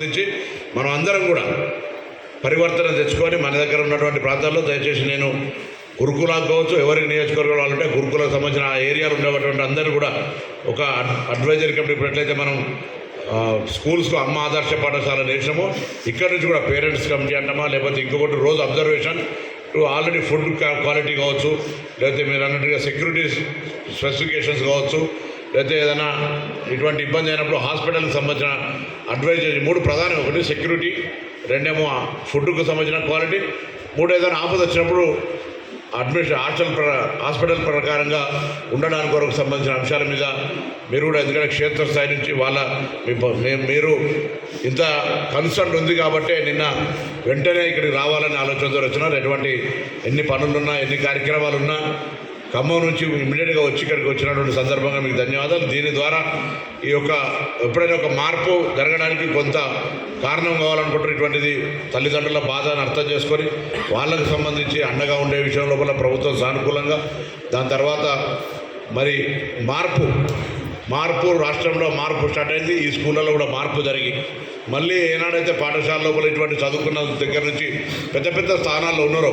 నుంచి మనం అందరం కూడా పరివర్తన తెచ్చుకొని మన దగ్గర ఉన్నటువంటి ప్రాంతాల్లో దయచేసి నేను గురుకులాలు కావచ్చు ఎవరికి నియోజకవర్గం వాళ్ళంటే గురుకులకు సంబంధించిన ఆ ఏరియాలో ఉండేటువంటి అందరూ కూడా ఒక అడ్వైజర్ అడ్వైజరీ కమిటీ ఎట్లయితే మనం స్కూల్స్లో అమ్మ ఆదర్శ పాఠశాల వేసినామో ఇక్కడ నుంచి కూడా పేరెంట్స్ కమిటీ అంటామా లేకపోతే ఇంకొకటి రోజు అబ్జర్వేషన్ ఆల్రెడీ ఫుడ్ క్వాలిటీ కావచ్చు లేకపోతే మీరు అన్నట్టుగా సెక్యూరిటీ స్పెసిఫికేషన్స్ కావచ్చు లేకపోతే ఏదైనా ఇటువంటి ఇబ్బంది అయినప్పుడు హాస్పిటల్కి సంబంధించిన అడ్వైజరీ మూడు ప్రధానం ఒకటి సెక్యూరిటీ రెండేమో ఫుడ్కు సంబంధించిన క్వాలిటీ మూడు ఏదైనా ఆపద వచ్చినప్పుడు అడ్మిషన్ హాస్టల్ ప్ర హాస్పిటల్ ప్రకారంగా ఉండడానికి వరకు సంబంధించిన అంశాల మీద మీరు కూడా ఎందుకంటే క్షేత్రస్థాయి నుంచి వాళ్ళ మీరు ఇంత కన్సర్న్ ఉంది కాబట్టే నిన్న వెంటనే ఇక్కడికి రావాలని ఆలోచనతో వచ్చినారు. ఎటువంటి ఎన్ని పనులున్నా ఎన్ని కార్యక్రమాలు ఉన్నా ఖమ్మం నుంచి ఇమ్మీడియట్గా వచ్చి ఇక్కడికి వచ్చినటువంటి సందర్భంగా మీకు ధన్యవాదాలు. దీని ద్వారా ఈ యొక్క ఎప్పుడైనా ఒక మార్పు జరగడానికి కొంత కారణం కావాలనుకుంటారు ఇటువంటిది తల్లిదండ్రుల బాధను అర్థం చేసుకొని వాళ్ళకు సంబంధించి అండగా ఉండే విషయం లోపల ప్రభుత్వం సానుకూలంగా దాని తర్వాత మరి మార్పు మార్పు రాష్ట్రంలో మార్పు స్టార్ట్ అయింది ఈ స్కూళ్ళలో కూడా మార్పు జరిగి మళ్ళీ ఏనాడైతే పాఠశాల లోపల ఇటువంటి చదువుకున్న దగ్గర నుంచి పెద్ద పెద్ద స్థానాల్లో ఉన్నారో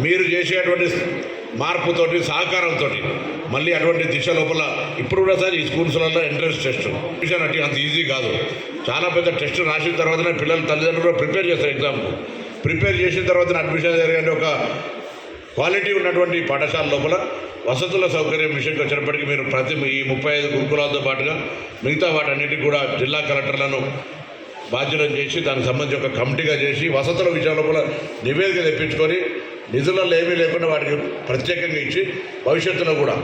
మీరు చేసేటువంటి మార్పుతోటి సహకారంతో మళ్ళీ అటువంటి దిశ లోపల ఇప్పుడు కూడా సార్ ఈ స్కూల్స్లలో ఎంట్రన్స్ టెస్ట్. విషయం అంటే అంత ఈజీ కాదు. చాలా పెద్ద టెస్ట్ రాసిన తర్వాతనే పిల్లలు తల్లిదండ్రులు ప్రిపేర్ చేస్తారు ఎగ్జామ్కు ప్రిపేర్ చేసిన తర్వాత అడ్మిషన్ జరిగే ఒక క్వాలిటీ ఉన్నటువంటి పాఠశాల లోపల వసతుల సౌకర్యం విషయంకి వచ్చినప్పటికీ మీరు ప్రతి ఈ ముప్పై ఐదు గురుకులాలతో పాటుగా మిగతా వాటన్నిటికీ కూడా జిల్లా కలెక్టర్లను బాధ్యతలు చేసి దానికి సంబంధించి ఒక కమిటీగా చేసి వసతుల విషయం లోపల నివేదిక తెప్పించుకొని నిధులలో ఏమీ లేకుండా వాటికి ప్రత్యేకంగా ఇచ్చి భవిష్యత్తులో కూడా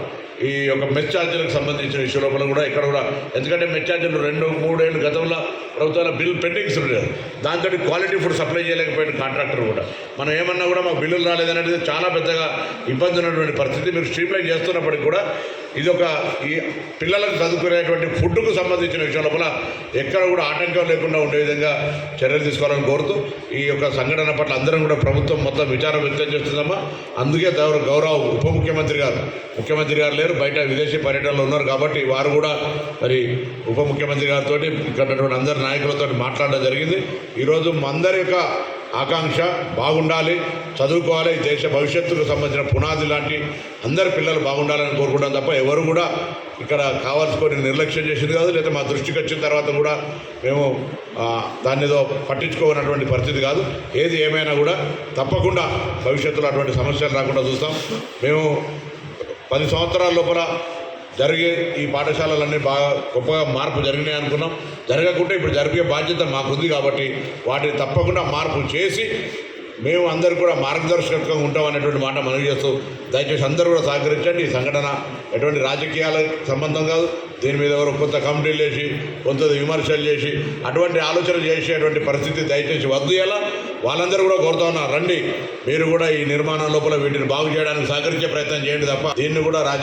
ఈ యొక్క మెస్ ఛార్జీలకు సంబంధించిన విషయం లోపల కూడా ఇక్కడ కూడా ఎందుకంటే మెస్ ఛార్జీలు రెండు మూడేళ్ళు గతంలో ప్రభుత్వాల బిల్ పెండింగ్స్ ఉండేది దాంతో క్వాలిటీ ఫుడ్ సప్లై చేయలేకపోయిన కాంట్రాక్టర్ కూడా. మనం ఏమన్నా కూడా మాకు బిల్లులు రాలేదనేది చాలా పెద్దగా ఇబ్బంది ఉన్నటువంటి పరిస్థితి. మీరు స్ట్రీమ్లైన్ చేస్తున్నప్పటికీ కూడా ఇది ఒక ఈ పిల్లలకు చదువుకునేటువంటి ఫుడ్కు సంబంధించిన విషయం లోపల ఎక్కడ కూడా ఆటంకం లేకుండా ఉండే విధంగా చర్యలు తీసుకోవాలని కోరుతూ ఈ యొక్క సంఘటన పట్ల అందరం కూడా ప్రభుత్వం మొత్తం విచారం వ్యక్తం చేస్తుందమ్మా. అందుకే గౌరవ గౌరవ ఉప ముఖ్యమంత్రి గారు ముఖ్యమంత్రి గారు లేరు బయట విదేశీ పర్యటనలో ఉన్నారు కాబట్టి వారు కూడా మరి ఉప ముఖ్యమంత్రి గారితో ఇక్కడ అందరి నాయకులతో మాట్లాడడం జరిగింది. ఈరోజు అందరి యొక్క ఆకాంక్ష బాగుండాలి చదువుకోవాలి దేశ భవిష్యత్తుకు సంబంధించిన పునాది లాంటి అందరి పిల్లలు బాగుండాలని కోరుకుంటాం తప్ప ఎవరు కూడా ఇక్కడ కావాల్సుకొని నిర్లక్ష్యం చేసింది కాదు లేదా మా దృష్టికి వచ్చిన తర్వాత కూడా మేము దాన్ని ఏదో పట్టించుకోనటువంటి పరిస్థితి కాదు. ఏది ఏమైనా కూడా తప్పకుండా భవిష్యత్తులో అటువంటి సమస్యలు రాకుండా చూస్తాం. మేము పది సంవత్సరాల లోపల జరిగే ఈ పాఠశాలలన్నీ బాగా గొప్పగా మార్పు జరిగినాయి అనుకున్నాం. జరగకుండా ఇప్పుడు జరిగే బాధ్యత మాకుంది కాబట్టి వాటిని తప్పకుండా మార్పు చేసి మేము అందరూ కూడా మార్గదర్శకంగా ఉంటాం అనేటువంటి మాట మనవి చేస్తూ దయచేసి అందరూ కూడా సహకరించండి. ఈ సంఘటన ఎటువంటి రాజకీయాల సంబంధం కాదు. దీని మీద ఎవరు కొంత కమిటీలు చేసి కొంత విమర్శలు చేసి అటువంటి ఆలోచన చేసేటువంటి పరిస్థితి దయచేసి వద్దు ఎలా వాళ్ళందరూ కూడా కోరుతా ఉన్నారు రండి. మీరు కూడా ఈ నిర్మాణం లోపల వీటిని బాగు చేయడానికి సహకరించే ప్రయత్నం చేయండి తప్ప దీన్ని కూడా రాజకీయ